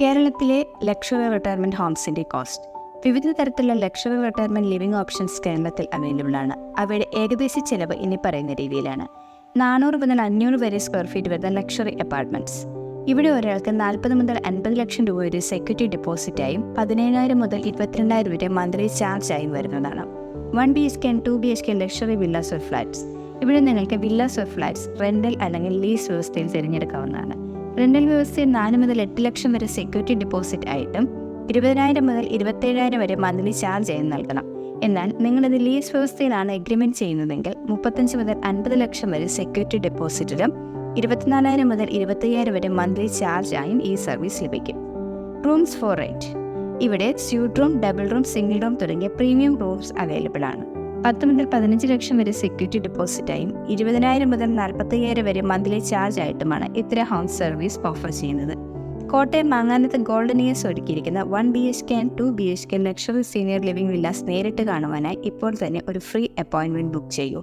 കേരളത്തിലെ luxury retirement ഹോംസിന്റെ cost വിവിധ തരത്തിലുള്ള ലക്ഷറി റിട്ടയർമെന്റ് ലിവിംഗ് ഓപ്ഷൻസ് കേരളത്തിൽ അവൈലബിൾ ആണ്. അവയുടെ ഏകദേശ ചെലവ് ഇനി പറയുന്ന രീതിയിലാണ്. നാനൂറ് മുതൽ അഞ്ഞൂറ് വരെ സ്ക്വയർ ഫീറ്റ് വരുന്ന ലക്ഷറി അപ്പാർട്ട്മെന്റ്സ് ഇവിടെ ഒരാൾക്ക് നാൽപ്പത് മുതൽ അൻപത് ലക്ഷം രൂപ വരെ സെക്യൂരിറ്റി ഡെപ്പോസിറ്റായും പതിനേഴായിരം മുതൽ ഇരുപത്തിരണ്ടായിരം വരെ മന്ത്ലി ചാർജായും വരുന്നതാണ്. One B H K two B H K luxury villas of flats ഇവിടെ നിങ്ങൾക്ക് വില്ലാസ് ഓഫ് ഫ്ലാറ്റ്സ് റെന്റൽ അല്ലെങ്കിൽ ലീസ് വ്യവസ്ഥയിൽ തിരഞ്ഞെടുക്കാവുന്നതാണ്. റെന്റൽ വ്യവസ്ഥയിൽ നാല് മുതൽ എട്ട് ലക്ഷം വരെ സെക്യൂരിറ്റി ഡിപ്പോസിറ്റ് ആയിട്ടും ഇരുപതിനായിരം മുതൽ ഇരുപത്തേഴായിരം വരെ മന്ത്ലി ചാർജ് ആയും നൽകണം. എന്നാൽ നിങ്ങളിത് ലീസ് വ്യവസ്ഥയിലാണ് എഗ്രിമെന്റ് ചെയ്യുന്നതെങ്കിൽ മുപ്പത്തഞ്ച് മുതൽ അൻപത് ലക്ഷം വരെ സെക്യൂരിറ്റി ഡെപ്പോസിറ്റിലും ഇരുപത്തിനാലായിരം മുതൽ ഇരുപത്തയ്യായിരം വരെ മന്ത്ലി ചാർജ് ആയും ഈ സർവീസ് ലഭിക്കും. റൂംസ് ഫോർ റൈറ്റ് ഇവിടെ suite room double room single room തുടങ്ങിയ പ്രീമിയം റൂംസ് അവൈലബിൾ ആണ്. പത്ത് മുതൽ പതിനഞ്ച് ലക്ഷം വരെ സെക്യൂരിറ്റി ഡെപ്പോസിറ്റായും ഇരുപതിനായിരം മുതൽ നാൽപ്പത്തയ്യായിരം വരെ മന്ത്ലി ചാർജ് ആയിട്ടുമാണ് ഇത്ര ഹോം സർവീസ് ഓഫർ ചെയ്യുന്നത്. കോട്ടയം മാങ്ങാനത്ത് ഗോൾഡൻ ഇയേഴ്സ് ഒരുക്കിയിരിക്കുന്ന one B H K and two B H K luxury senior living villas നേരിട്ട് കാണുവാനായി ഇപ്പോൾ തന്നെ ഒരു ഫ്രീ അപ്പോയിൻമെന്റ് ബുക്ക് ചെയ്യൂ.